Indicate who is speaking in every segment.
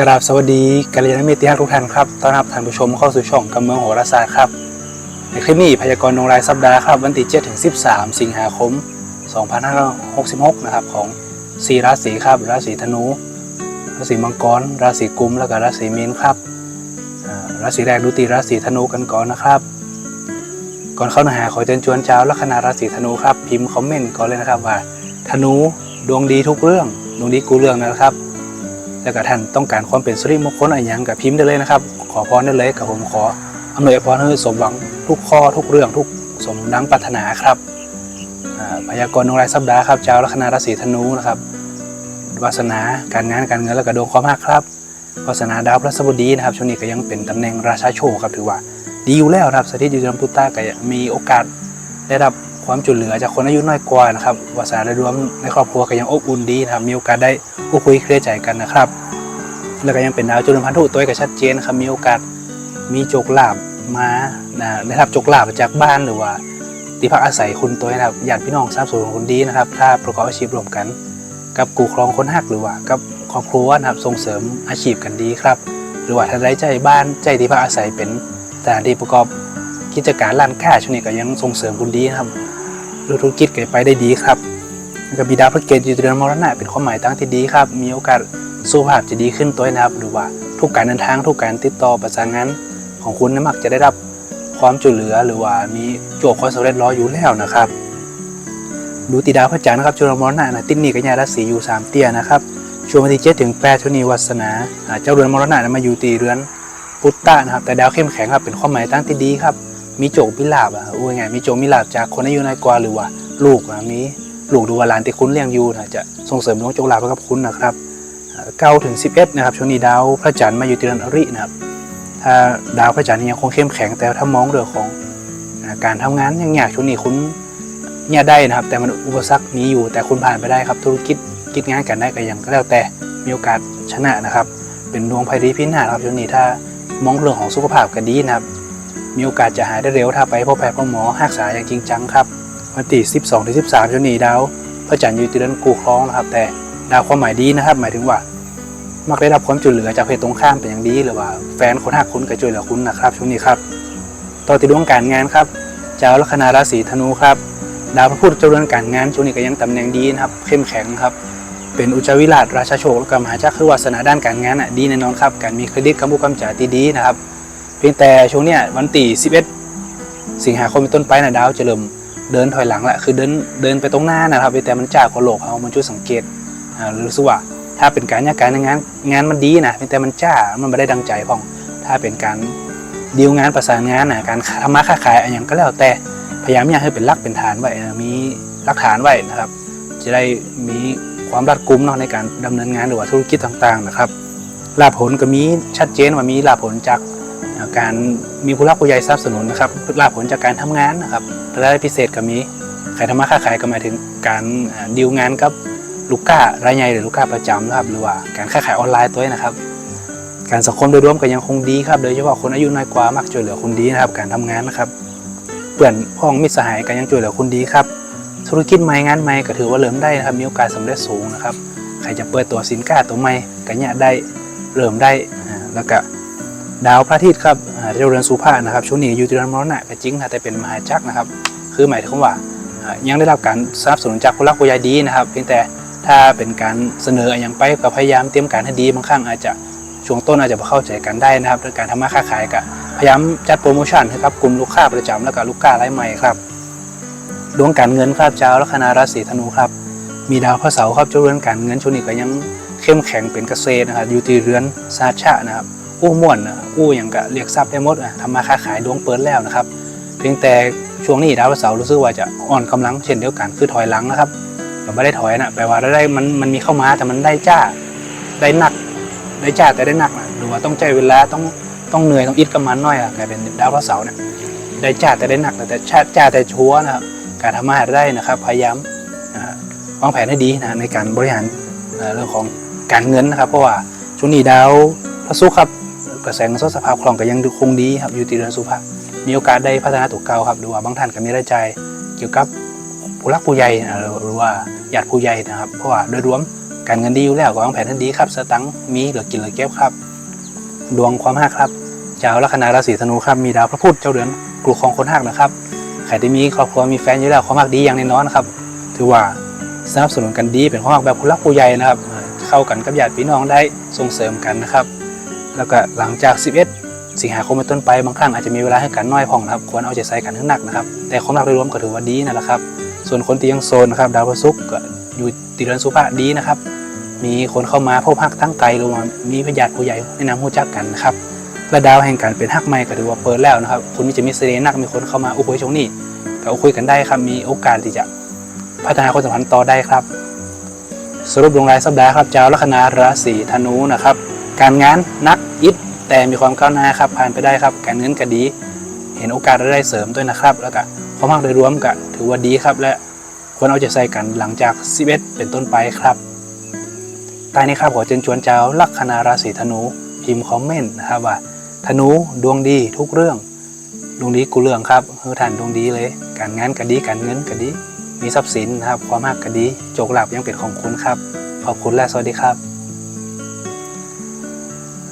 Speaker 1: กราบสวัสดีกัลยาณมิตรที่รักทุกท่านครับต้อนรับท่านผู้ชมเข้าสู่ช่องกำเมืองโหราศาสตร์ครับ ในคลิปนี้พยากรณ์ดวงรายสัปดาห์ครับวันที่7ถึง 13 สิงหาคม 2566 นะครับของ 4 ราศีครับ ราศีธนู ราศีมังกร ราศีกุม แล้วก็ราศีมีนครับราศีแรกดูตีราศีธนูกันก่อนนะครับ ก่อนเข้าเนื้อหาขอเชิญชวนชาวลัคนาราศีธนูครับพิมพ์คอมเมนต์ก่อนเลยนะครับว่าธนูดวงดีทุกเรื่องดวงดีกูเรื่องนะครับ แล้วก็ท่านต้องการความเป็นสิริมงคลอะไรอย่างกับพิมพ์ได้เลยนะครับ ขอพรได้เลยกับผมขออำนวยพรให้สมหวังทุกข้อทุกเรื่องทุกสมดังปรารถนาครับพยากรณ์ดวงรายสัปดาห์ครับชาวลัคนาราศีธนูนะครับวาสนาการงานการเงินแล้วก็ดวงความรักครับวาสนาดาวพระสบดีนะครับช่วงนี้ก็ยังเป็นตำแหน่งราชาโชคครับถือว่าดีอยู่แล้วครับสถิตอยู่ในลำพุตาก็มีโอกาสได้รับ ความจุดเหลือจากคนอายุน้อยกว่านะครับวาสนาได้รวมในครอบครัวก็ยังอบอุ่นดีนะครับมีโอกาสได้พูดคุยเคลียร์ใจกันนะครับ แล้วก็ยังเป็นดาวจุลพันธุตัวเองก็ชัดเจนครับมีโอกาสมีโจกลาบมานะได้รับโจกลาบจากบ้านหรือว่าที่พักอาศัยคุณตัวนะครับญาติพี่น้องทราบสูนคนดีนะครับ ถ้าประกอบอาชีพร่วมกัน กับกูครองคนหักหรือว่า กับครอบครัวนะครับส่งเสริมอาชีพกันดีครับ หรือว่าถ้าได้ใจบ้านใจที่พักอาศัยเป็นสถานที่ประกอบกิจการร้านค้าช่วงนี้ก็ยังส่งเสริมคุณดีนะครับ เรื่อธุรกิจเก็ไปได้ดีครับแล้วก็มีดาวพระเกตอยู่เรือนมรณะเป็นความหมายตั้งที่ดีครับ มีโอกาสสุขภาพจะดีขึ้นตัวนะครับ หรือว่าทุกการเดินทางทุกการติดต่อประสานงานของคุณนะมักจะได้รับความช่วยเหลือหรือว่ามีโจทย์ความสำเร็จรออยู่แล้วนะครับ ดูติดาวพระจันทร์นะครับจุลมรณะนะติดนี่กับยาราศีอยู่สามเตี้ยนะครับช่วงวันที่เจ็ดถึงแปดช่วงนี้วัสนาเจ้าเรือนมรณะนะมาอยู่ตีเรือนพุทธะนะครับแต่ดาวเข้มแข็งครับเป็นความหมายตั้งที่ดีครับ มีโจกมีลาบอะโอ้ยไงมีโจกมีลาบจากคนอายุน้อยกว่าหรือว่า ลูกอะมีลูกดูว่าหลานที่คุณเลี้ยงอยู่นะจะส่งเสริมดวงโจกลาภให้กับคุณนะครับเก้าถึง11นะครับช่วงนี้ดาวพระจันทร์มาอยู่ที่เรือนอรินะครับถ้าดาวพระจันทร์ยังคงเข้มแข็งแต่ถ้ามองเรื่องของการทำงานยังยากช่วงนี้คุณเนี่ยได้นะครับ แต่มันอุปสรรคมีอยู่ แต่คุณผ่านไปได้ครับ ธุรกิจกิจงานกันได้ก็ยังก็แล้วแต่มีโอกาสชนะนะครับ เป็นดวงไพรีพินาศครับช่วงนี้ถ้ามองเรื่องของสุขภาพก็ดีนะครับ มีโอกาสจะหายได้เร็วถ้าไปพบแพทย์พบหมอรักษาอย่างจริงจังครับวันที่12ถึง13ช่วงนี้ดาวพระจันทร์อยู่ที่เรือนกูครองนะครับ แต่ดาวความหมายดีนะครับ หมายถึงว่า มักได้รับความช่วยเหลือจากเพศตรงข้ามเป็นอย่างดีหรือว่าแฟนคนหักคุณก็ช่วยเหลือคุณนะครับ ช่วงนี้ครับต่อติดดวงการงานครับเจ้าลัคนาราศีธนูครับดาวพระพุธเจ้าเรือนการงานช่วงนี้ก็ยังตำแหน่งดีนะครับ เข้มแข็งครับ เป็นอุจวิราชราชาโชคและกมหาจักรคือวาสนาด้านการงานอะดีแน่นอนครับ การมีเครดิตคำพูดคำจ่าที่ดีนะครับ เพียงแต่ช่วงเนี้ยวันที่11 สิงหาคมเป็นต้นไปนะดาวจะเริ่มเดินถอยหลังละคือเดินเดินไปตรงหน้านะครับแต่มันจ้ากว่าโลกเอามันช่วยสังเกตอ่ารู้สึกว่าถ้าเป็นการยากการงานงานมันดีนะเพียงแต่มันจ้ามันไม่ได้ดังใจพ่อง ถ้าเป็นการดีลงานประสานงานนะการทำมาค้าขายอะไรอย่างก็แล้วแต่พยายามอยากให้เป็นหลักเป็นฐานไว้มีหลักฐานไว้นะครับ จะได้มีความรัดกุมเนาะในการดำเนินงานหรือว่าธุรกิจต่างๆนะครับลาผลก็มีชัดเจนว่ามีลาผลจาก การมีผู้รักผู้ใหญ่สนับสนุนนะครับลาภผลจากการทำงานนะครับรายได้พิเศษก็มีใครทำมาค้าขายก็หมายถึงการดีลงานกับลูกค้ารายใหญ่หรือลูกค้าประจำนะครับหรือว่าการค้าขายออนไลน์ตัวนี้นะครับ การสังคมโดยรวมก็ยังคงดีครับโดยเฉพาะคนอายุน้อยกว่ามักช่วยเหลือคนดีนะครับ การทำงานนะครับเพื่อนพ้องมิตรสหายก็ยังช่วยเหลือคนดีครับ ธุรกิจใหม่งานใหม่ก็ถือว่าเริ่มได้นะครับมีโอกาสสำเร็จสูงนะครับใครจะเปิดตัวสินค้าตัวใหม่ก็เนี่ยได้เริ่มได้แล้วก็ ดาวพระอาทิตย์ครับเจ้าเรือนสุภานะครับช่วงนี้อยู่ที่เรือนมรณะก็จริงนะแต่เป็นมหาจักรนะครับ คือหมายถึงว่ายังได้รับการสนับสนุนจากผู้รักผู้ใหญ่ดีนะครับเพียงแต่ถ้าเป็นการเสนออย่างไปก็พยายามเตรียมการให้ดีบางครั้งอาจจะช่วงต้นอาจจะเข้าใจกันได้นะครับในการทำมาค้าขายก็พยายามจัดโปรโมชั่นให้กับกลุ่มลูกค้าประจำแล้วก็ลูกค้ารายใหม่ครับดวงการเงินครับเจ้าลัคนาราศีธนูครับ มีดาวพระเสาร์ครับเจ้าเรือนการเงินช่วงนี้ก็ยังเข้มแข็งเป็นเกษตรนะครับอยู่ที่เรือนซาชะนะครับ อู้ม่วนนะอู้อย่างก็เรียกทรัพย์ได้หมดอะทำมาค้าขายดวงเปิดแล้วนะครับ เพียงแต่ช่วงนี้ดาวพระเสาร์รู้สึกว่าจะอ่อนกำลังเช่นเดียวกันคือถอยหลังนะครับแต่ไม่ได้ถอยนะแปลว่าได้มันมันมีเข้ามาแต่มันได้จ้าได้หนัก ได้จ้าแต่ได้หนักนะหรือว่าต้องใจเวลาต้องต้องเหนื่อยต้องอิดกับมันน่อยอะกลายเป็นดาวพระเสาร์เนี่ยได้จ้าแต่ได้หนักแต่แต่ชาจ้าแต่ชัวนะครับการทำมาหาได้นะครับพยายามวางแผนให้ดีนะในการบริหารเรื่องของการเงินนะครับ เพราะว่าช่วงนี้ดาวพระศุกร์ครับ กระแสเงินสดสภาพคล่องก็ยังคงดีครับอยู่ที่เดือนสุภาพมีโอกาสได้พัฒนาตัวเก่าครับหรือว่าบางท่านก็มีรายจ่ายเกี่ยวกับผู้รักผู้ใหญ่หรือว่าญาติผู้ใหญ่นะครับ เพราะว่าโดยรวมการเงินดีอยู่แล้วก็วางแผนให้ดีครับสตังค์มีเหลือกินเหลือเก็บครับ ดวงความหักครับชาวลัคนาราศีธนูครับมีดาวพระพุธเจ้าเดือนกลุ่มของคนหักนะครับใครที่มีครอบครัวมีแฟนอยู่แล้วความหักดีอย่างแน่นอนครับ ถือว่าสนับสนุนกันดีเป็นความหักแบบผู้รักผู้ใหญ่นะครับ เข้ากันกับญาติพี่น้องได้ส่งเสริมกันนะครับ แล้วก็หลังจาก 11 สิงหาคมเป็นต้นไปบางครั้งอาจจะมีเวลาให้กันน้อยพองนะครับควรเอาใจใส่กันให้หนักนะครับแต่ความรักโดยรวมก็ถือว่าดีนั่นแหละครับ ส่วนคนที่ยังโซนนะครับดาวพระศุกร์ก็อยู่ตีเดือนสุภาดีนะครับมีคนเข้ามาพบฮักทั้งไกลหรือว่ามีพยาธิผู้ใหญ่แนะนำรู้จักกันนะครับและดาวแห่งการเป็นฮักใหม่ก็ถือว่าเปิดแล้วนะครับคุณมีจะมีเสน่ห์นักมีคนเข้ามาอุ้คุยช่วงนี้ก็อุ้คุยกันได้ครับมีโอกาสที่จะพัฒนาความสัมพันธ์ต่อได้ครับ สรุปดวงรายสัปดาห์ครับเจ้าลัคนาราศีธนูนะครับ การงานนักอิดแต่มีความก้าวหน้าครับผ่านไปได้ครับ การเงินก็ดี เห็นโอกาสรายได้เสริมด้วยนะครับ แล้วก็ความรักโดยรวมก็ถือว่าดีครับ และควรเอาใจใส่กันหลังจาก 11 เป็นต้นไปครับใต้นี้ครับขอเชิญชวนเจ้าลัคนาราศีธนู พิมพ์คอมเมนต์นะครับว่าธนูดวงดีทุกเรื่องดวงดีกูเรื่องครับคือท่านดวงดีเลย การงานก็ดีการเงินก็ดี มีทรัพย์สินนะครับความรักก็ดีโจกลาบยังเป็นของคุณครับขอบคุณและสวัสดีครับ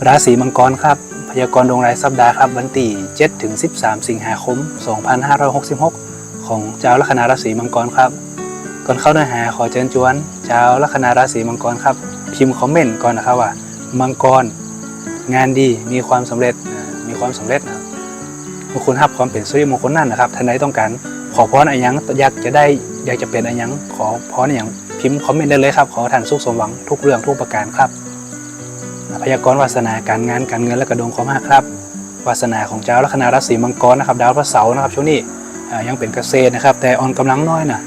Speaker 1: ราศีมังกรครับ พยากรณ์ดวงรายสัปดาห์ครับ วันที่7ถึง 13 สิงหาคม 2566 ของเจ้าลัคนาราศีมังกรครับ ก่อนเข้าเนื้อหาขอเชิญชวน เจ้าลัคนาราศีมังกรครับพิมพ์คอมเมนต์ก่อนนะครับว่า มังกรงานดีมีความสำเร็จมีความสำเร็จนะครับางคนรับความเป็นสุริมงคลนั่นนะครับท่านใดต้องการขอพรอะไรยังอยากจะได้อยากจะเป็นอะไรยังขอพรอะไรยังพิมพ์คอมเมนต์ได้เลยครับ ขอท่านสุขสมหวังทุกเรื่องทุกประการครับ พยากรณ์วาสนาการงานการเงินและกระดวงความหักครับวาสนาของเจ้าลัคนาราศีมังกรนะครับดาวพระเสาร์นะครับช่วงนี้ยังเป็นเกษตรนะครับ แต่อ่อนกำลังน้อยนะ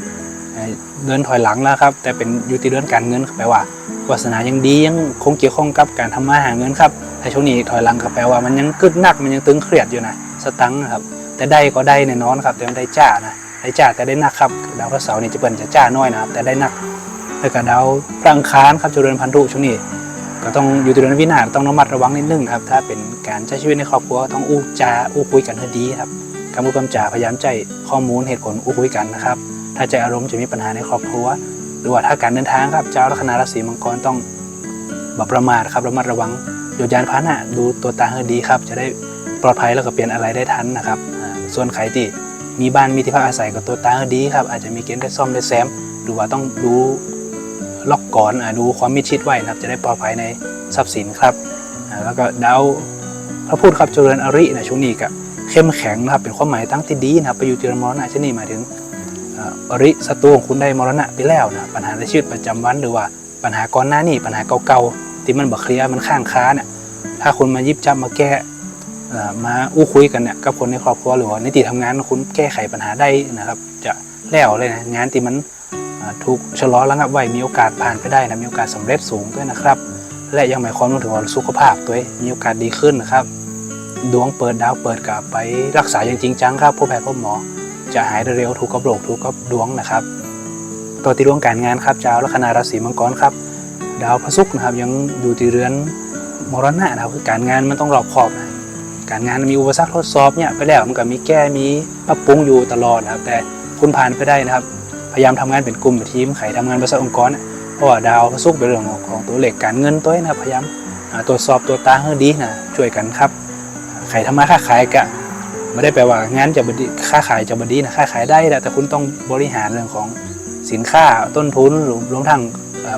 Speaker 1: เดินถอยหลังแล้วครับ แต่เป็นอยุติเดือนการเงินแปลว่าวาสนายังดียังคงเกี่ยวข้องกับการทำมาหาเงินครับแต่ช่วงนี้ถอยหลังก็แปลว่ามันยังกึดหนักมันยังตึงเครียดอยู่นะสตังค์นะครับแต่ได้ก็ได้แน่นอนครับแต่ไมันได้จ้านะได้จ้าแต่ได้หนักครับดาวพระเสาร์นี่จะเป็นจะจ้าน้อยนะครับแต่ได้หนักแล้วก็ดาวพระอังคารครับเจริญพันธุช่วงนี้ ก็ต้องอยู่ในเรืองวินาศต้องระมัดระวังนิดนึงครับ ถ้าเป็นการใช้ชีวิตในครอบครัวต้องอู้จาอู้คุยกันให้ดีครับคำพูดคำจาพยายามใจข้อมูลเหตุผลอู้คุยกันนะครับ ถ้าใจอารมณ์จะมีปัญหาในครอบครัว หรือว่าถ้าการเดินทางครับเจ้าลัคนาราศีมังกรต้องบัประมาทครับระมัดระวังโยนยานพาหนะดูตัวตาให้ดีครับ จะได้ปลอดภัยแล้วก็เปลี่ยนอะไรได้ทันนะครับส่วนใครที่มีบ้านมีที่พักอาศัยก็ตัวตาให้ดีครับอาจจะมีเกณฑ์ได้ซ่อมได้แซมหรือว่าต้องดู ล็อกก่อนอาดูความมิดชิดไว้นะครับ จะได้ปลอดภัยในทรัพย์สินครับอ่าแล้วก็ดาวพระพุธครับเจริญอรินะช่วงนี้ก็เข้มแข็งนะครับ เป็นความหมายตั้งที่ดีนะครับไปอยู่เจริญมรณะเช่นนี้หมายถึงอริศัตรูของคุณได้มรณะไปแล้วนะปัญหาในชีวิตประจำวันหรือว่าปัญหาก่อนหน้านี้ปัญหาเก่าๆที่มันบักเคลียมันข้างค้าเนี่ยถ้าคุณมายิบจับมาแก้อ่ามาอู้คุยกันเนี่ยกับคนในครอบครัวหรือว่าในที่ทำงานคุณแก้ไขปัญหาได้นะครับ จะแล้วเลยนะงานที่มัน อ่าถูกชะลอระงับไว้มีโอกาสผ่านไปได้นะมีโอกาสสำเร็จสูงด้วยนะครับ และยังหมายความถึงว่าสุขภาพตัวเองมีโอกาสดีขึ้นนะครับ ดวงเปิดดาวเปิดกับไปรักษาอย่างจริงจังครับพบแพทย์พบหมอ จะหายเร็วๆถูกกับโรคถูกกับดวงนะครับตัวที่ดวงการงานครับเจ้าลัคนาราศีมังกรครับ ดาวพระศุกร์นะครับยังอยู่ที่เรือนมรณะนะครับคือการงานมันต้องรอบคอบนะการงานมีอุปสรรคทดสอบเนี่ยไปแล้วมันก็มีแก้มีปรับปรุงอยู่ตลอดนะครับ แต่คุณผ่านไปได้นะครับ ยายามทำงานเป็นกลุ่มเป็นทีมใครทำงานบริษัทองค์กรเพราะว่าดาวพระศุกร์เป็นเรื่องของตัวเลขการเงินตัวนะพยายามตรวจสอบตัวตาให้ดีนะช่วยกันครับใครทำมาค้าขายกะไม่ได้แปลว่างานจะบดีค้าขายจะบดีนะค้าขายได้แหละแต่คุณต้องบริหารเรื่องของสินค้าต้นทุนรวมรวมทั้ง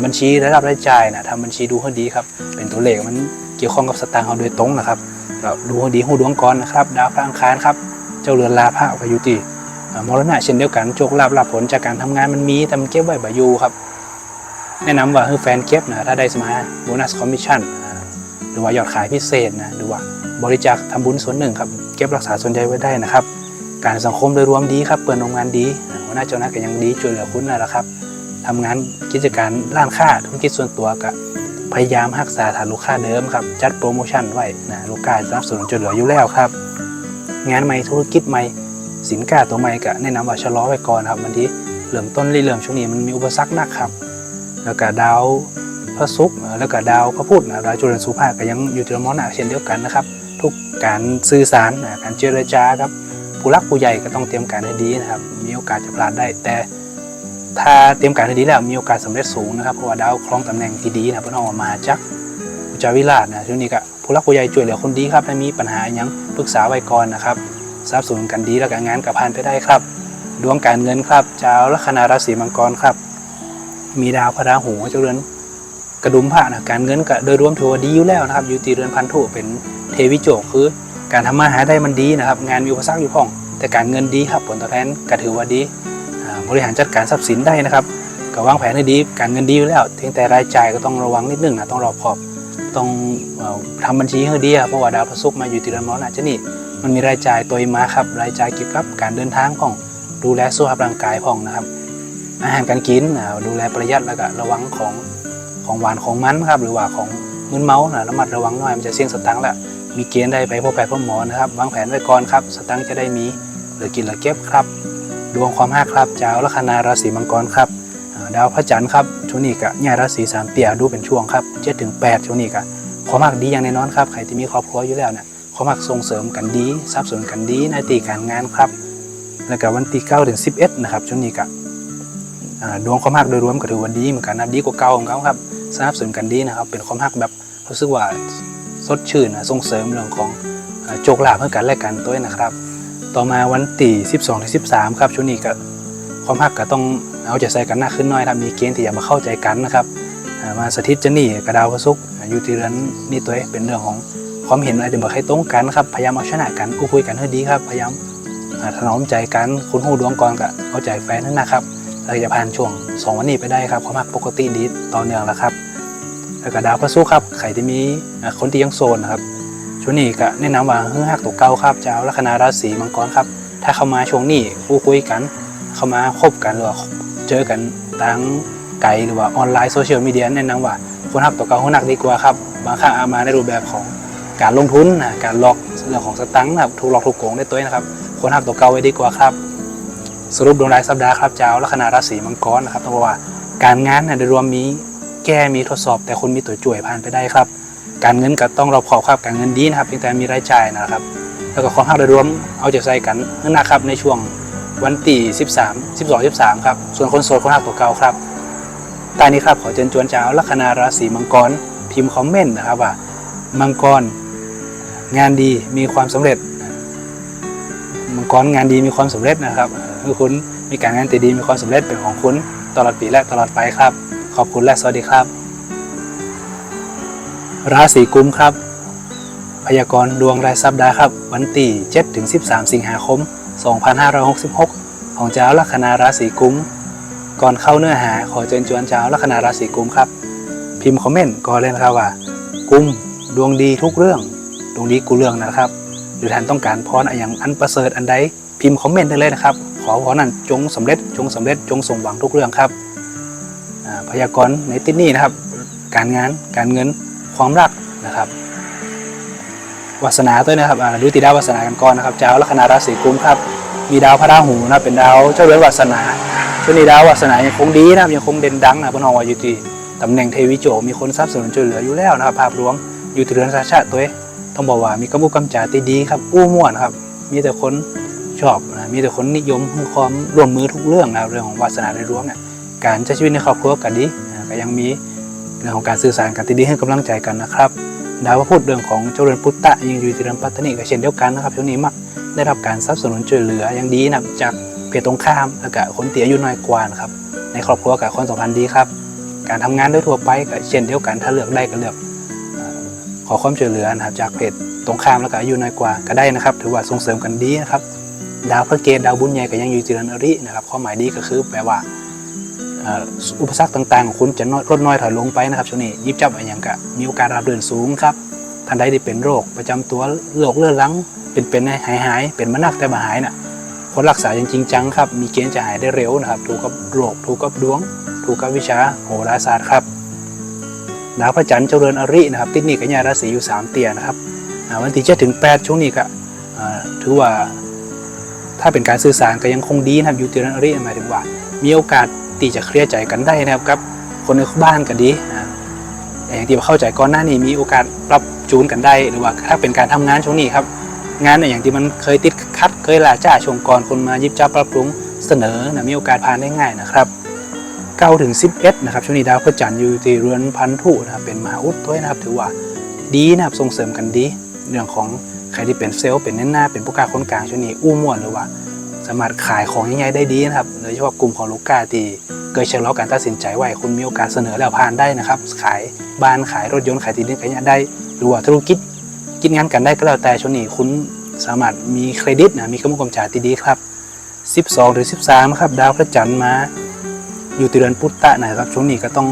Speaker 1: บัญชีรายรับรายจ่ายนะทำบัญชีดูให้ดีครับ เป็นตัวเลขมันเกี่ยวข้องกับสตางค์เราโดยตรงนะครับดูให้ดีหูดวงกรนนะครับ ดาวพระอังคารครับ เจ้าเรือนลาภะพยุติ มรณะเช่นเดียวกันโชคลาภลาภผลจากการทำงานมันมีแต่มันเก็บไว้บ่อยู่ครับ แนะนำว่าให้แฟนเก็บนะถ้าได้สมาโบนัสคอมมิชชั่นหรือว่ายอดขายพิเศษนะหรือว่าบริจาคทำบุญส่วนหนึ่งครับเก็บรักษาส่วนใหญ่ไว้ได้นะครับ การสังคมโดยรวมดีครับเปิดโรงงานดีอ่าหัวหน้าเจ้าหน้าก็ยังดีช่วยเหลือคุณนั่นแหละครับทำงานกิจการร้านค้าธุรกิจส่วนตัวก็พยายามรักษาฐานลูกค้าเดิมครับจัดโปรโมชั่นไว้นะลูกค้าสนับสนุนช่วยเหลืออยู่แล้วครับ งานใหม่ธุรกิจใหม่ สินค้าตัวใหม่ก็แนะนำว่าชะลอไว้ก่อนครับบางทีเริ่มต้นเริ่มช่วงนี้มันมีอุปสรรคนักครับ แล้วก็ดาวพระศุกร์แล้วก็ดาวพระพุธนะดาวจุลสุภาก็ยังอยู่ที่มรณะเช่นเดียวกันนะครับ ทุกการสื่อสารการเจรจาครับผู้รักผู้ใหญ่ก็ต้องเตรียมการให้ดีนะครับ มีโอกาสจะพลาดได้ แต่ถ้าเตรียมการให้ดีแล้วมีโอกาสสำเร็จสูงนะครับเพราะว่าดาวครองตำแหน่งที่ดีนะพื่อนเอามาจากอุจาวิราชนะช่วงนี้ก็ผู้รักผู้ใหญ่ช่วยเหลือคนดีครับถ้ามีปัญหาอหยังปรึกษาไว้ก่อนนะครับ ทราบสูนกันดีแล้วก็งานกับผ่านไปได้ครับ ดวงการเงินครับเจ้าลัคนาราศีมังกรครับ มีดาวพระราหูเจ้าเรือนกระดุมพระนะการเงินก็โดยรวมถือว่าดีอยู่แล้วนะครับ อยู่ตีเรือนพันธุเป็นเทวิโจกคือ การทำมาหาได้มันดีนะครับ งานมีอุปสรรคอยู่พ่อง แต่การเงินดีครับผลตอบแทนก็ถือว่าดีบริหารจัดการทรัพย์สินได้นะครับก็วางแผนให้ดีการเงินดีอยู่แล้วเพียงแต่รายจ่ายก็ต้องระวังนิดนึงนะต้องรอบคอบ ต้องอ่อทำบัญชีให้ดีเพราะว่าดาวพระศุกร์มาอยู่ที่รือนมรณะเจานี่มันมีรายจ่ายตัวมาครับรายจ่ายเกี่ยวกับการเดินทางพ่องดูแลสุขภาพร่างกายพ่องนะครับ อาหารการกินดูแลประหยัดแล้วก็ระวังของของหวานของมันครับหรือว่าของมึนเมานะระมัดระวังหน่อยมันจะเสี่ยงสตังค์ละมีเกณฑ์ได้ไปพบแพทย์พบหมอนะครับวางแผนไว้ก่อนครับ สตังค์จะได้มีเหลือกินเหลือเก็บครับ ดวงความห้าครับเจ้าลัคนาราศีมังกรครับ ดาวพระจันทร์ครับช่วงนี้ก็ย้ายราศีสามเตี่ยดูเป็นช่วงครับเจ็ดถึงแปดช่วงนี้ก็ความหักดีอย่างแน่นอนครับใครที่มีครอบครัวอยู่แล้วเนี่ยความหักส่งเสริมกันดีทรัพย์สนกันดีในตีการงานครับ แล้วก็วันที่9ถึง11นะครับช่วงนี้ก็ดวงความรักโดยรวมก็ถือว่าดีเหมือนกันนะดีกว่าเก่าของเขาครับสนับสนุนกันดีนะครับ เป็นความรักแบบรู้สึกว่าสดชื่นนะส่งเสริมเรื่องของโชคลาภเพื่อกันและกันตัวเองนะครับ ต่อมาวันที่12ถึง13 ครับช่วงนี้ก็ ความรักก็ต้องเอาใจใส่กันหน้าขึ้นหน่อยครับมีเกณฑ์ที่จะมาเข้าใจกันนะครับมาสถิตจะหนีกระดาวพระศุกอยู่ที่เรือนนี่ตัวเองเป็นเรื่องของความเห็นอะไรเดี๋ยวบอกให้ตรงกันครับพยายามเอาชนะกันอู้คุยกันให้ดีครับพยายามถนอมใจกันคุณหูดวงก่อนกับเอาใจแฟนนั่นนะครับเราจะผ่านช่วงสองวันนี้ไปได้ครับความรักปกติดีต่อเนื่องแล้วครับแล้วก็ดาวพระศุกครับใครที่มีคนที่ยังโซนนะครับช่วงนี้ก็แนะนำว่าเฮือหักตัวเก่าครับเจ้าลัคนาราศีมังกรครับถ้าเข้ามาช่วงนี้พูดคุยกัน เข้ามาคบกันหรือว่าเจอกันทางไกลหรือว่าออนไลน์โซเชียลมีเดียแนะนำว่าคนหักตัวเก่าคนหักดีกว่าครับบางครั้งเอามาในรูปแบบของการลงทุนนะการหลอกเรื่องของสตังค์นะครับถูกหลอกถูกโกงได้ตัวเองนะครับ คนหักตัวเก่าไว้ดีกว่าครับ สรุปดวงรายสัปดาห์ครับเจ้าลัคนาราศีมังกรนะครับต้องบอกว่าการงานนี่ยโดยรวมมีแก้มีทดสอบ แต่คนมีตัวจ่วยผ่านไปได้ครับ การเงินก็ต้องรอบคอบครับการเงินดีนะครับเพียงแต่มีรายจ่ายนะครับ แล้วก็ความหักโดยรวมเอาใจใส่กันนั่นนะครับในช่วง วันที่ 13 12 13 ครับ ส่วนคนโสดคนหักตัวเก่าครับใต้นี้ครับขอเชิญชวนเจ้าลัคนาราศีมังกร พิมพ์คอมเมนต์นะครับว่า มังกรงานดีมีความสำเร็จ มังกรงานดีมีความสำเร็จนะครับคือคุณมีการงานที่ดีมีความสำเร็จเป็นของคุณตลอดปีและตลอดไปครับ ขอบคุณและสวัสดีครับ ราศีกุมครับ พยากรณ์ดวงรายสัปดาห์ครับ วันที่7ถึง 13 สิงหาคม 2566 ของเจ้าลัคนาราศีกุมก่อนเข้าเนื้อหาขอเชิญชวนเจ้าลัคนาราศีกุมครับ พิมพ์คอมเมนต์ก่อนเลยนะครับว่า กุมดวงดีทุกเรื่อง ดวงดีกูเรื่องนะครับ หรือท่านต้องการพรออย่างอันประเสริฐอันใดพิมพ์คอมเมนต์ได้เลยนะครับ ขอพรนั้นจงสำเร็จจงสำเร็จจงสมหวังทุกเรื่องครับอ่าพยากรณ์ในติดนี้นะครับ การงานการเงินความรักนะครับ วาสนาด้วยนะครับดูติดาววาสนากันก่อนนะครับเจ้าลัคนาราศีกุมครับ มีดาวพระราหูนะเป็นดาวเจ้าเรือนวาสนาช่วงนี้ดาววาสนายังคงดีนะครับยังคงเด่นดังนะพนองวายุติตำแหน่งเทวิโจมีคนทรัพย์สนุนช่วยเหลืออยู่แล้วนะครับภาพรวมอยู่ที่เรือนราชาติตัวเองต้องบอกว่ามีกระบุกกำจาตีดีครับอู้ม่วนครับมีแต่คนชอบนะมีแต่คนนิยมความร่วมมือทุกเรื่องนะเรื่องของวาสนาในรวมเนี่ยการใช้ชีวิตในครอบครัวกันดีก็ยังมีเรื่องของการสื่อสารกันที่ดีให้กำลังใจกันนะครับ ดาวพระพุธเรื่องของเจริญพุทธะยังอยู่ที่เรือนปัตตนีก็เช่นเดียวกันนะครับช่วงนี้มักได้รับการสนับสนุนช่วยเหลืออย่างดีนะจากเพศตรงข้ามแล้วก็คนเตียอายุน้อยกว่านะครับในครอบครัวกับคนสัมพันธ์ดีครับ การทำงานโดยทั่วไปก็เช่นเดียวกันถ้าเลือกได้ก็เลือกขอความช่วยเหลือนะครับจากเพจตรงข้ามแล้วก็อายุน้อยกว่าก็ได้นะครับ ถือว่าส่งเสริมกันดีนะครับ ดาวพระเกตดาวบุญใหญ่ก็ยังอยู่จีรันอรินะครับความหมายดีก็คือแปลว่า อุปสรรคต่างๆของคุณจะน้อยลดน้อยถอยลงไปนะครับช่วงนี้ยิบจับอะไรอย่างก็มีโอกาสรับเดินสูงครับท่านใดที่เป็นโรคประจำตัวโรคเรื้อรังเป็นเป็นหายหายๆเป็นมานักแต่มาหายน่ะคนรักษาจริงจังครับมีเกณฑ์จะหายได้เร็วนะครับถูกกับโรคถูกกับดวง ถูกกับวิชาโหราศาสตร์ครับดาวพระจันทร์เจริญอรินะครับติดนี่กับยาราศีอยู่ 3 เตียนะครับอ่าวันที่7ถึง8ช่วงนี้ก็ถือว่าถ้าเป็นการสื่อสารก็ยังคงดีนะครับอยู่เจริญอริหมายถึงว่า มีโอกาส ที่จะเคลียร์ใจกันได้นะครับกับคนในบ้านก็ดีอ่อย่างที่ว่าเข้าใจก่อนหน้านี้มีโอกาสปรับจูนกันได้ หรือว่าถ้าเป็นการทำงานช่วงนี้ครับงานเนี่ยอย่างที่มันเคยติดขัดเคยลาจ้าช่วงก่อนคนมายิบจ้าปรับปรุงเสนอนะมีโอกาสผ่านได้ง่ายนะครับ9ถึง11นะครับช่วงนี้ดาวพระจันทร์อยู่ที่เรือนพันธุนะครับเป็นมหาอุดด้วยนะครับ ถือว่าดีนะครับส่งเสริมกันดี เรื่องของใครที่เป็นเซลล์เป็นเน้นหน้าเป็นผู้กล้าคนกลางช่วงนี้อู้ม่วนหรือว่า สามารถขายของง่ายๆได้ดีนะครับโดยเฉพาะกลุ่มของลูกค้าที่เกิดเชะลอการตัดสินใจไว้คุณมีโอกาสเสนอแล้วผ่านได้นะครับ ขายบ้านขายรถยนต์ขายที่ดินขายยาได้หรือว่าธุรกิจกินงานกันได้ก็แล้วแต่ช่วงนี้คุณสามารถมีเครดิตนะมีกำลังกำจ่ายที่ดีครับ 12 หรือ 13 ครับดาวพระจันทร์มาอยู่ที่เดือนพุทธะนะครับช่วงนี้ก็ต้อง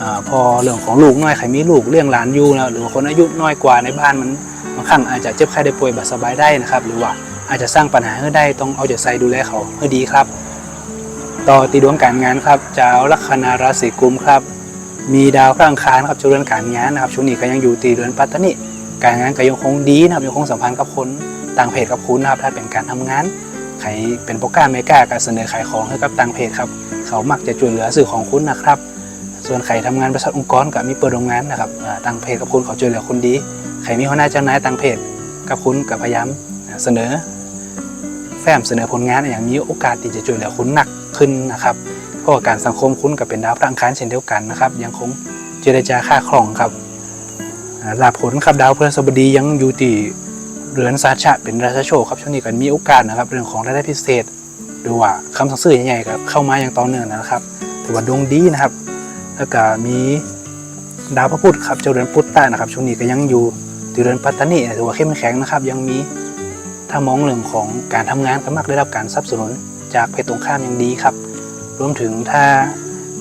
Speaker 1: อพอเรื่องของลูกน้อยใครมีลูกเลี้ยงหลานอยู่แล้วหรือคนอายุน้อยกว่าในบ้านมันบางครั้งอาจจะเจ็บไข้ได้ป่วยแบบสบายได้นะครับ หรือว่า อาจจะสร้างปัญหาให้ได้ต้องเอาใจใส่ดูแลเขาให้ดีครับ ต่อตีดวงการงานครับเจ้าลัคนาราศีกุมครับ มีดาวพระอังคารครับเจริญการงานนะครับช่วงนี้ก็ยังอยู่ตีเรือนปัตตานิการงานก็ยังคงดีนะครับยังคงสัมพันธ์กับคนต่างเพศกับคุณนะครับถ้าเป็นการทำงานใครเป็นโปรแกรมเมกาก็เสนอขายของให้กับต่างเพศครับเขามักจะช่วยเหลือสื่อของคุณนะครับ ส่วนใครทำงานบริษัทองค์กรกับมีเปิดโรงงานนะครับต่างเพศกับคุณเขาช่วยเหลือคุณดีใครมีหัวหน้าเจ้านายต่างเพศกับคุณกับพยายาม เสนอ แฟ้มเสนอผลงานอย่างมีโอกาสที่จะช่วยเหลือคุณหนักขึ้นนะครับเพราะว่าการสังคมคุณกับเป็นดาวพระอังคารเช่นเดียวกันนะครับ ยังคงเจรจาค่าครองครับลาผลครับดาวพฤหัสบดียังอยู่ที่เรือนสาชะเป็นราชาโชคครับช่วงนี้ก็มีโอกาสนะครับ เรื่องของรายได้พิเศษหรือว่าคำสั่งซื้อใหญ่ๆครับเข้ามาอย่างต่อเนื่องนะครับถือว่าดวงดีนะครับ แล้วก็มีดาวพระพุธครับเจ้าเรือนพุทธใต้นะครับช่วงนี้ก็ยังอยู่ที่เรือนปัตตานีถือว่าเข้มแข็งนะครับ ยังมี ถ้ามองเรื่องของการทำงานก็มักได้รับการสนับสนุนจากเพศตรงข้ามอยังดีครับ รวมถึงถ้า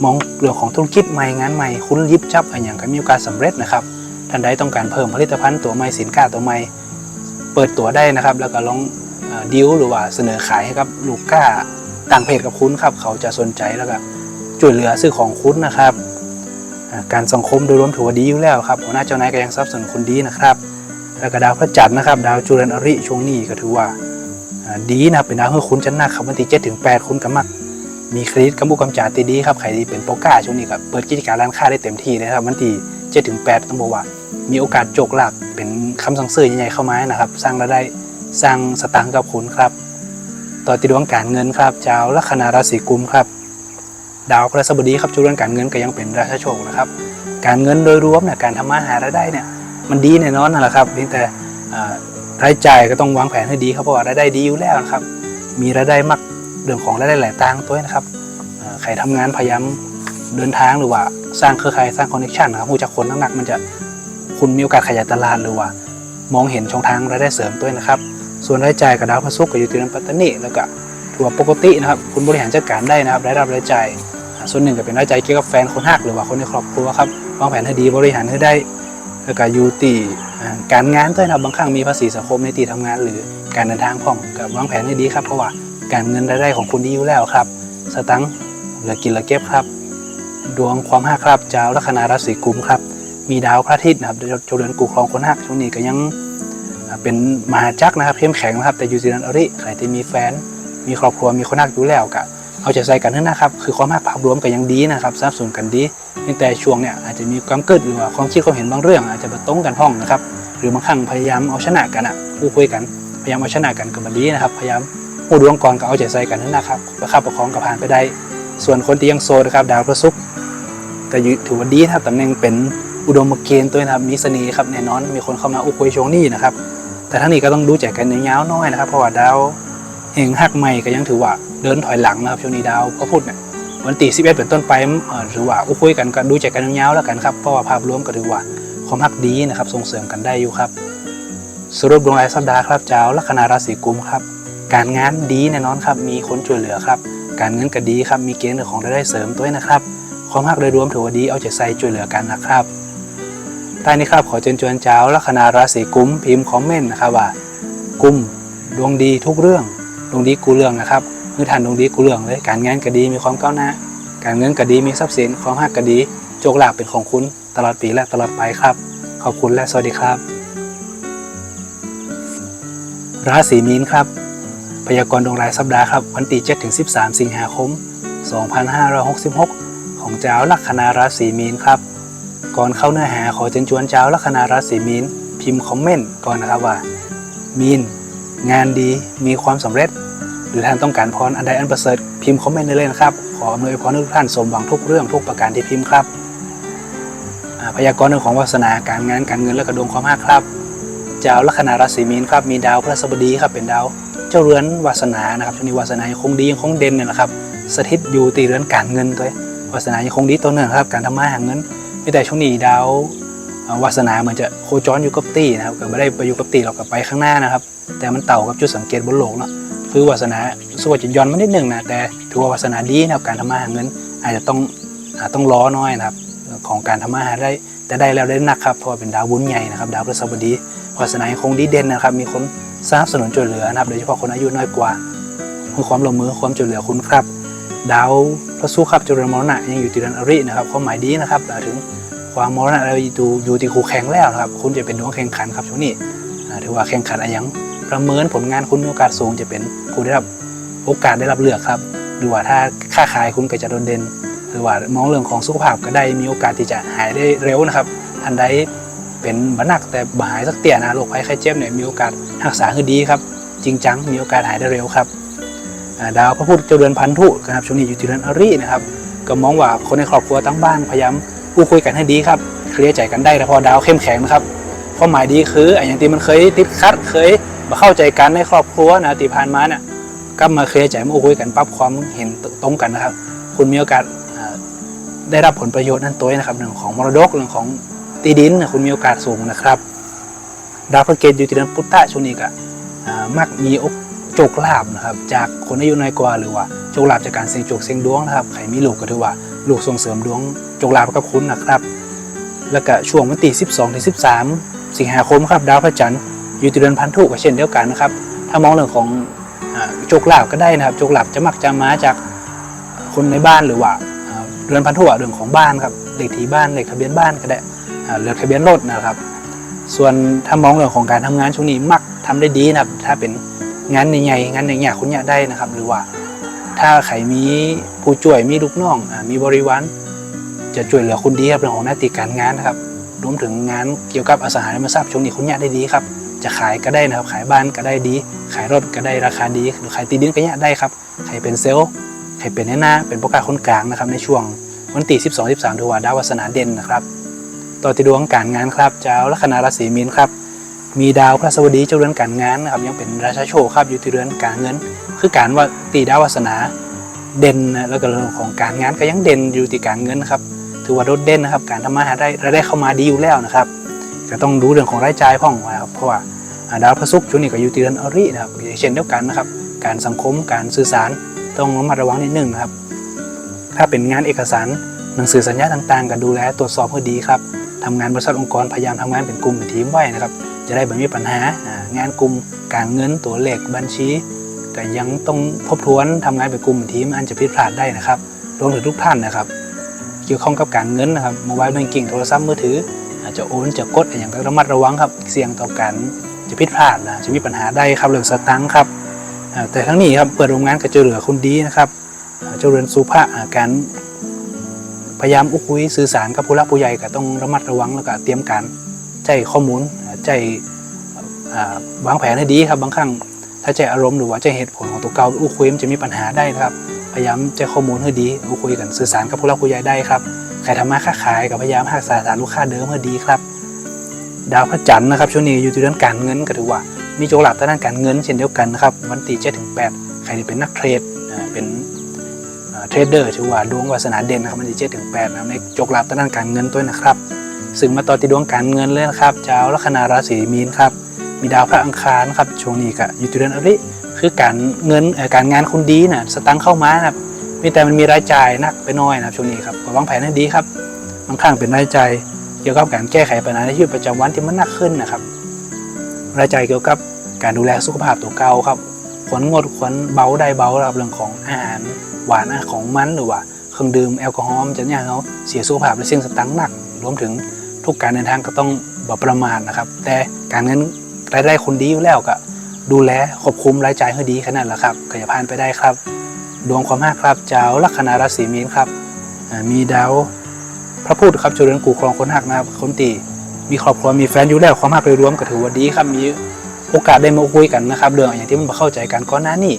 Speaker 1: มองเรื่องของธุรกิจใหม่งานใหม่คุณยิบจับอะไรอย่างก็มีโอกาสสำเร็จนะครับท่านใดต้องการเพิ่มผลิตภัณฑ์ตัวใหม่สินค้าตัวใหม่เปิดตัวได้นะครับ แล้วก็ลองดิวหรือว่าเสนอขายให้กับลูกค้าต่างเพศกับคุณครับ เขาจะสนใจแล้วก็ช่วยเหลือซื้อของคุณนะครับ การสังคมโดยรวมถือว่าดีอยู่แล้วครับหัวหน้าเจ้านายก็ยังสนับสนุนคุณดีนะครับ แล้วก็ดาวพระจันทร์นะครับ ดาวจุลนอริช่วงนี้ก็ถือว่าดีนะเป็นดาวเพื่อคุณจันหนักครับวันที่เจ็ดถึงแปดคุณกำมักมีเครดิตกำบุกำจ่าตีดีครับใครที่เป็นโปรก้าช่วงนี้ก็เปิดกิจการร้านค้าได้เต็มที่เลยนะครับวันที่เจ็ดถึงแปดต้องบอกว่ามีโอกาสโจกหลักเป็นคำสั่งซื้อใหญ่ๆเข้ามานะครับ สร้างรายได้สร้างสตางค์กับคุณครับ ต่อติดดวงการเงินครับเจ้าลัคนาราศีกุมครับ ดาวพฤหัสบดีครับจุดเรื่องการเงินก็ยังเป็นราชาโชคนะครับ การเงินโดยรวมเนี่ยการทำมาหารายได้เนี่ย มันดีแน่นอนนั่นแหละครับเพียงแต่อ่ารายจ่ายก็ต้องวางแผนให้ดีครับเพราะว่ารายได้ดีอยู่แล้วนะครับ มีรายได้มากเรื่องของรายได้หลายต่างตัวนะครับใครทำงานพยายามเดินทางหรือว่าสร้างเครือข่ายสร้างคอนเนคชันนะครับผู้จากคนหนักๆมันจะคุณมีโอกาสขยายตลาดหรือว่า มองเห็นช่องทางรายได้เสริมด้วยนะครับ ส่วนรายจ่ายกับดาวพระศุกร์ก็อยู่ที่เดือนปัตตานีแล้วก็ถือว่าปกตินะครับ คุณบริหารจัดการได้นะครับรายรับรายจ่ายส่วนหนึ่งก็เป็นรายจ่ายเกี่ยวกับแฟนคนหักหรือว่าคนในครอบครัวครับวางแผนให้ดีบริหารให้ได้ แล้วก็อยู่ที่อ่าการงานด้วยนะครับบางครั้งมีภาษีสังคมในที่ทำงาน หรือการเดินทางพ่องกับวางแผนให้ดีครับเพราะว่าการเงินรายได้ของคุณดีอยู่แล้วครับ สตังค์เหลือกินเหลือเก็บครับ ดวงความหักครับเจ้าลัคนาราศีกุมครับ มีดาวพระอาทิตย์นะครับเจ้าเรือนกูครองคนหักช่วงนี้ก็ยังเป็นมหาจักรนะครับเข้มแข็งนะครับแต่อยู่ที่นั้นอริใครที่มีแฟน มีครอบครัวมีคนหักอยู่แล้วก็ เอาใจใส่กันเถอะนะครับคือความหักภาพรวมก็ยังดีนะครับสนับสนุนกันดีเพียงแต่ช่วงเนี่ยอาจจะมีความเกิดหรือว่าความคิดความเห็นบางเรื่อง อาจจะมาตรงกันพ้องนะครับหรือบางครั้งพยายามเอาชนะกันอะพูดคุยกันพยายามเอาชนะกันก็มาดีนะครับพยายามพูดดวงก่อนก็เอาใจใส่กันเถอะนะครับประคับประคองกับผ่านไปได้ ส่วนคนที่ยังโสดนะครับดาวพระศุกร์ก็ยถือว่าดีนะครับตำแหน่งเป็นอุดมเกณฑ์ตัวนะครับมีเสน่ห์ครับแน่นอนมีคนเข้ามาอุ้ยช่วงนี้นะครับแต่ทั้งนี้ก็ต้องดูใจกันยาวๆน้อยนะครับเพราะว่าดาว เฮงหักใหม่ก็ยังถือว่าเดินถอยหลังนะครับช่วงนี้ดาวพระพุธเนี่ยวันที่11เป็นต้นไปถือว่าอุ้ยกันก็ดูใจกันยาวๆแล้วกันครับเพราะว่าภาพรวมก็ถือว่าความหักดีนะครับส่งเสริมกันได้อยู่ครับ สรุปดวงรายสัปดาห์ครับเจ้าลัคนาราศีกุมครับ การงานดีแน่นอนครับมีคนช่วยเหลือครับ การเงินก็ดีครับมีเกณฑ์เรื่องของรายได้เสริมด้วยนะครับ ความรักโดยรวมถือว่าดีเอาใจใส่ช่วยเหลือกันนะครับใต้นี้ครับขอเชิญชวนเจ้าลัคนาราศีกุมพิมพ์คอมเมนต์นะครับว่า กุมดวงดีทุกเรื่อง ดวงดีกูเรื่องนะครับคือท่านดวงดีกูเรื่องเลย การงานก็ดีมีความก้าวหน้า การเงินก็ดีมีทรัพย์สินความรักก็ดี โชคลาภเป็นของคุณตลอดปีและตลอดไปครับ ขอบคุณและสวัสดีครับ ราศีมีนครับ พยากรณ์ดวงรายสัปดาห์ครับ วันที่7ถึง13 สิงหาคม 2566 ของเจ้าลัคนาราศีมีนครับ ก่อนเข้าเนื้อหาขอเชิญชวนเจ้าลัคนาราศีมีนพิมพ์คอมเมนต์ก่อนนะครับว่า มีน งานดีมีความสำเร็จ หรือท่านต้องการพรอันใดอันประเสริฐพิมพ์คอมเมนต์ได้เลยนะครับขออำนวยพรให้ทุกท่านสมหวังทุกเรื่องทุกประการที่พิมพ์ครับอ่าพยากรณ์เรื่องของวาสนาการงานการเงินและกระดวงความรักครับเจ้าลัคนาราศีมีนครับมีดาวพฤหัสบดีครับเป็นดาว เจ้าเรือนวาสนานะครับช่วงนี้วาสนายังคงดียังคงเด่นเนี่ยนะครับ สถิตอยู่ตีเรือนการเงินตัววาสนายังคงดีตัวหนึ่งครับการทำมาหาเงินมีแต่ช่วงนี้ดาว วาสนาเหมือนจะโคจรอยู่กับตีนะครับก็ไม่ได้ไปอยู่กับตีเรากับไปข้างหน้านะครับ แต่มันเต่ากับจุดสังเกตบนโลกเนาะคือวาสนาสวยจะย้อนมานิดหนึ่งนะแต่ถือว่าวาสนาดีนะครับการทำมาหาเงิน อาจจะต้องต้องล้อน้อยนะครับของการทำมาหาได้แต่ได้แล้วได้หนักครับเพราะเป็นดาวบุญใหญ่นะครับดาวพฤหัสบดีวาสนายังคงดีเด่นนะครับมีคนสนับสนุนช่วยเหลือนะครับโดยเฉพาะคนอายุน้อยกว่าให้ความร่วมมือความช่วยเหลือคุณครับ ดาวพระสุครับจุลมรณะยังอยู่ที่เดือนอรินะครับความหมายดีนะครับถึง ความมรณะเราอยู่อยู่ที่คู่แข่งแล้วนะครับ คุณจะเป็นดวงแข่งขันครับช่วงนี้ถือว่าแข่งขันอะไรยังประเมินผลงานคุณมีโอกาสสูงจะเป็นผู้ได้รับโอกาสได้รับเลือกครับหรือว่าถ้าค้าขายคุณก็จะโดดเด่นหรือว่ามองเรื่องของสุขภาพก็ได้มีโอกาสที่จะหายได้เร็วนะครับท่านใดเป็นบันักแต่บหายสักเตี่ยนะโรคภัยไข้เจ็บเนี่ยมีโอกาสรักษาคือดีครับ จริงจังมีโอกาสหายได้เร็วครับดาวพระพุธเจ้าเรือนพันธุนะครับช่วงนี้อยู่ที่เรือนอรินะครับ ก็มองว่าคนในครอบครัวทั้งบ้านพยายาม พูดคุยกันให้ดีครับ เคลียร์ใจกันได้แต่พอดาวเข้มแข็งนะครับความหมายดีคือไอ้ย่างที่มันเคยติดขัดเคยมาเข้าใจกันในครอบครัวนะที่ผ่านมาเนี่ยก็มาเคลียร์ใจมาคุยกันปรับความเห็นตรงกันนะครับ คุณมีโอกาสได้รับผลประโยชน์นั่นตัวนะครับเรื่องของมรดกเรื่องของตีดินคุณมีโอกาสสูงนะครับ ดาวพระเกตอยู่ที่เดือนพุทธะช่วงนี้ก็มักมีโอกโจกลาบนะครับจากคนอายุน้อยกว่าหรือว่าโจกลาบจากการเสี่ยงโจกเสี่ยงดวงนะครับใครมีลูกก็ถือว่า ลูกส่งเสริมดวงจกลาบกับคุณนะครับ แล้วก็ช่วงวันที่12ถึง13 สิงหาคมครับดาวพระจันทร์อยู่ที่เดือนพันธุก็เช่นเดียวกันนะครับ ถ้ามองเรื่องของโชคลาภก็ได้นะครับโชคลาภจะมักจะมาจากคนในบ้านหรือว่าเรือนพันธุเรื่องของบ้านครับเลขที่บ้านเลขทะเบียนบ้านก็ได้เลขทะเบียนรถนะครับ ส่วนถ้ามองเรื่องของการทำงานช่วงนี้มักทำได้ดีนะครับ ถ้าเป็นงานใหญ่ๆงานใหญ่ๆคุณอยากได้นะครับ หรือว่า ถ้าใครมีผู้ช่วยมีลูกน้องมีบริวารจะช่วยเหลือคุณดีครับเรื่องของหน้าที่การงานนะครับรวมถึงงานเกี่ยวกับอสังหาริมทรัพย์ช่วงนี้คุณยากได้ดีครับ จะขายก็ได้นะครับ ขายบ้านก็ได้ดี ขายรถก็ได้ราคาดีหรือขายตีดินก็ยากได้ครับใครเป็นเซลล์ใครเป็นในหน้าเป็นโปรกาคนกลางนะครับ ในช่วงวันที่12 13ถือว่าดาววัสนาเด่นนะครับ ต่อที่ดวงการงานครับเจ้าลัคนาราศีมีนครับ มีดาวพระสวัสดีเจ้าเรือนการงานนะครับยังเป็นราชาโชคครับอยู่ที่เรือนการเงิน คือการว่าตีดาววัสนาเด่นแล้วก็เรื่องของการงานก็ยังเด่นอยู่ที่การเงินนะครับถือว่าโดดเด่นนะครับการทำมาหาได้รายได้เข้ามาดีอยู่แล้วนะครับก็ต้องดูเรื่องของรายจ่ายพ่องนะครับเพราะว่าดาวพระศุกร์ช่วงนี้ก็อยู่ที่เดือนอรินะครับเช่นเดียวกันนะครับการสังคมการสื่อสารต้องระมัดระวังนิดนึงนะครับ ถ้าเป็นงานเอกสารหนังสือสัญญาต่างๆ ก็ดูแลตรวจสอบให้ดีครับทำงานบริษัทองค์กรพยายามทำงานเป็นกลุ่มเป็นทีมไว้นะครับ จะได้ไม่มีปัญหางานกลุ่มการเงินตัวเลขบัญชีก็ยังต้องทบทวนทำงานเป็นกลุ่มทีมอันจะผิดพลาดได้นะครับรวมถึงทุกท่านนะครับ เกี่ยวข้องกับการเงินนะครับโมบายแบงกิ้งโทรศัพท์มือถือ อาจจะโอนจะกดอย่างระมัดระวังครับ เสี่ยงต่อการจะผิดพลาดนะจะมีปัญหาได้ครับเรื่องสตังค์ครับแต่ทั้งนี้ครับเปิดโรงงานก็จะเหลือคนดีนะครับอ่าเจริญสุภาพการพยายามอุ้คุยสื่อสารกับผู้รักผู้ใหญ่ก็ต้องระมัดระวังแล้วก็เตรียมการใจข้อมูล ใจวางแผนให้ดีครับบางครั้งถ้าใจอารมณ์หรือว่าใจเหตุผลของตัวเก่าอุ้คุยมันจะมีปัญหาได้นะครับพยายามใจข้อมูลให้ดีอุ้คุยกันสื่อสารกับผู้รักผู้ใหญ่ได้ครับใครทำมาค้าขายก็พยายามรักษาฐานลูกค้าเดิมให้ดีครับ ดาวพระจันทร์นะครับช่วงนี้อยู่ที่เรื่องการเงินก็ถือว่า มีโจกหลับด้านการเงินเช่นเดียวกันนะครับวันที่7ถึง8ใครที่เป็นนักเทรดเป็นเทรดเดอร์ถือว่าดวงวาสนาเด่นนะครับวันที่7ถึง8นะในโจกหลับด้านการเงินตัวนะครับ ซึ่งมาต่อที่ดวงการเงินเลยนะครับเจ้าลัคนาราศีมีนครับมีดาวพระอังคารครับช่วงนี้ก็อยู่ที่เดือนอริคือการเงินการงานคุณดีนะสตังค์เข้ามานะครับมีแต่มันมีรายจ่ายหนักไปน้อยนะครับช่วงนี้ครับก็วางแผนให้ดีครับบางครั้งเป็นรายจ่ายเกี่ยวกับการแก้ไขปัญหาในชีวิตประจำวันที่มันหนักขึ้นนะครับ รายจ่ายเกี่ยวกับการดูแลสุขภาพตัวเก่าครับควรงดควรเบาได้เบาครับเรื่องของอาหารหวานของมันหรือว่าเครื่องดื่มแอลกอฮอล์มันจะเนี่ยเขาเสียสุขภาพและเสี่ยงสตังค์หนักรวมถึง ทุกการเดินทางก็ต้องบ่ประมาทนะครับ แต่การเงินรายได้คนดีอยู่แล้วก็ดูแลควบคุมรายจ่ายให้ดีขนาดละครับก็อย่าพลาดไปได้ครับ ดวงความห้าครับเจ้าลัคนาราศีมีนครับมีดาวพระพุธครับจุเรือนกูครองคนหักนะครับคนตีมีครอบครัวมีแฟนอยู่แล้วความหักโดยรวมก็ถือว่าดีครับมีโอกาสได้มาคุยกันนะครับเรื่องอย่างที่มันบ่เข้าใจกันก่อนหน้านี้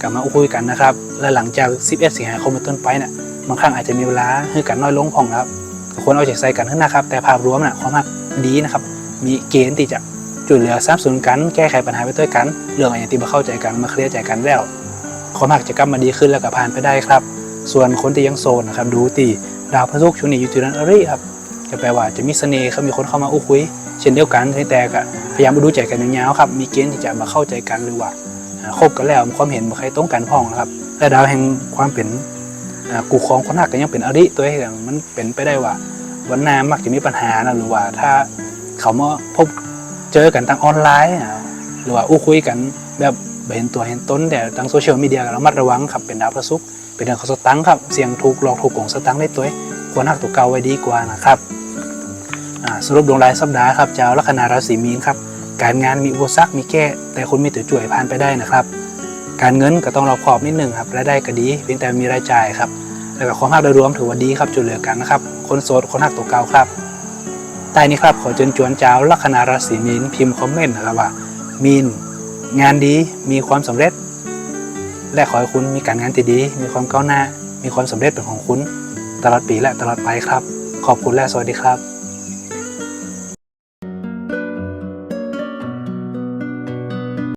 Speaker 1: กลับมาคุยกันนะครับ และหลังจาก 11 สิงหาคมเป็นต้นไปเนี่ยบางครั้งอาจจะมีเวลาให้กันน้อยลงพองครับ ควรเอาใจใส่กันขึ้นนะครับ แต่ภาพรวมน่ะความรักดีนะครับ มีเกณฑ์ที่จะช่วยเหลือสนับสนุนกันแก้ไขปัญหาไปด้วยกัน เรื่องอะไรที่มาเข้าใจกันมาเคลียร์ใจกันแล้ว ความรักจะกลับมาดีขึ้นแล้วก็ผ่านไปได้ครับ ส่วนคนที่ยังโสดนะครับดูตีดาวพระศุกร์ช่วงนี้อยู่ที่นั้นอริครับจะแปลว่าจะมีเสน่ห์ครับมีคนเข้ามาอุ้ยคุย เช่นเดียวกันแต่ก็พยายามไปดูใจกันยาวๆครับมีเกณฑ์ที่จะมาเข้าใจกันหรือว่าคบกันแล้วมีความเห็นบ่ใครตรงกันพ้องนะครับและดาวแห่งความเป็น กูของคนหักก็ยังเป็นอริตัวเองมันเป็นไปได้ว่าวันหน้ามักจะมีปัญหานะหรือว่าถ้าเขามาพบเจอกันทางออนไลน์หรือว่าอู้คุยกันแบบเห็นตัวเห็นต้นแต่ทางโซเชียลมีเดียก็ระมัดระวังครับเป็นดาวพระศุกร์เป็นเรื่องของสตังค์ครับเสี่ยงถูกหลอกถูกโกงสตังค์ได้ตัวควรหักตัวเก่าไว้ดีกว่านะครับสรุปดวงรายสัปดาห์ครับชาวลัคนาราศีมีนครับการงานมีอุปสรรคมีแก้แต่คุณมีตัวจ่วยผ่านไปได้นะครับ การเงินก็ต้องรอบคอบนิดหนึ่งครับรายได้ก็ดีเพียงแต่มีรายจ่ายครับแล้วก็ความรักโดยรวมถือว่าดีครับจุดเหลือกันนะครับ คนโสดคนหักตัวเก่าครับใต้นี้ครับขอเชิญชวนชาลัคนาราศีมีนพิมพ์คอมเมนต์นะครับว่า มีนงานดีมีความสำเร็จ และขอให้คุณมีการงานที่ดี มีความก้าวหน้า มีความสำเร็จเป็นของคุณ ตลอดปีและตลอดไปครับ ขอบคุณและสวัสดีครับ